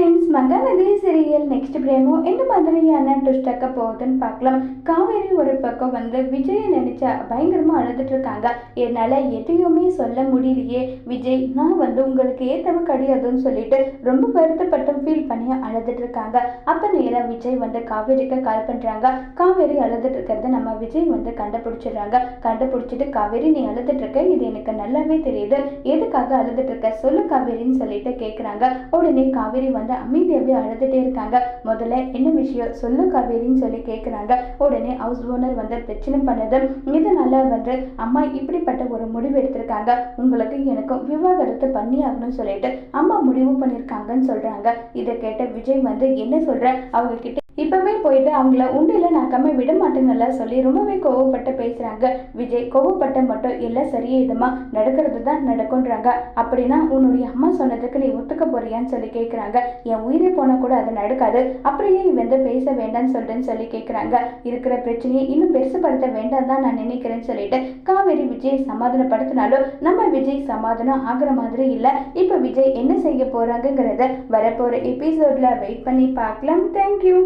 friends Mahanadhi serial next promo என்ன மாதிரியான ட்விஸ்டாக்க போகுதுன்னு பார்க்கலாம். காவேரி ஒரு பக்கம் வந்து விஜயை நினைச்சா பயங்கரமா அழுதுட்டு இருக்காங்க. என்னால எதையுமே சொல்ல முடியலையே. விஜய் நான் வந்து உங்களுக்கு ஏத்தவ கிடையாதுன்னு சொல்லிட்டு ரொம்ப வருத்தப்பட்டு ஃபீல் பண்ணி அழுதுட்டு இருக்காங்க. அப்ப நேரா விஜய் வந்து காவேரிக்கு கால் பண்றாங்க. காவேரி அழுதுட்டு இருக்கிறத நம்ம விஜய் வந்து கண்டுபிடிச்சிடுறாங்க. கண்டுபிடிச்சிட்டு காவேரி நீ அழுதுட்டு இருக்க. இது எனக்கு நல்லாவே தெரியுது. எதுக்காக அழுதுட்டு இருக்க? சொல்லு காவேரின்னு சொல்லிட்டு கேக்குறாங்க. உடனே காவேரி வந்து அம்மி தேவி அழுதுகிட்டே இருக்காங்க. முதல்ல என்ன விஷயம்? சொல்லு காவேரின்னு சொல்லி கேட்குறாங்க உடனே ஹவுஸ் ஓனர் வந்து பிரச்சனை பண்ணது இதனால வந்து அம்மா இப்படிப்பட்ட ஒரு முடிவு எடுத்திருக்காங்க. உங்களுக்கு எனக்கும் விவாகரத்து பண்ணி ஆகணும்னு சொல்லிட்டு அம்மா முடிவு பண்ணியிருக்காங்கன்னு சொல்றாங்க. இதை கேட்ட விஜய் வந்து என்ன சொல்ற? அவங்க கிட்ட இப்பவே போயிட்டு அவங்கள உண்டையில் நான் கம்மி விட மாட்டேன்னு சொல்லி ரொம்பவே கோவப்பட்டு பேசுகிறாங்க விஜய் கோவப்பட்ட மட்டும் எல்லாம் சரியாயிடுமா நடக்கிறது தான் நடக்கும்ன்றாங்க. அப்படின்னா உன்னுடைய அம்மா சொன்னதுக்கு நீ ஒத்துக்க போறியான்னு சொல்லி கேட்குறாங்க என் உயிரே போனால் கூட அது நடக்காது. அப்படியே வந்து பேச வேண்டாம்னு சொல்லிட்டுன்னு சொல்லி கேட்குறாங்க இருக்கிற பிரச்சனையை இன்னும் பெருசுப்படுத்த வேண்டாம் தான் நான் நினைக்கிறேன்னு சொல்லிட்டு காவேரி விஜய் சமாதானப்படுத்தினாலும் நம்ம விஜய் சமாதானம் ஆகிற மாதிரி இல்லை. இப்போ விஜய் என்ன செய்ய போகிறாங்கங்கிறத வரப்போகிற எபிசோடில் வெயிட் பண்ணி பார்க்கலாம். தேங்க்யூ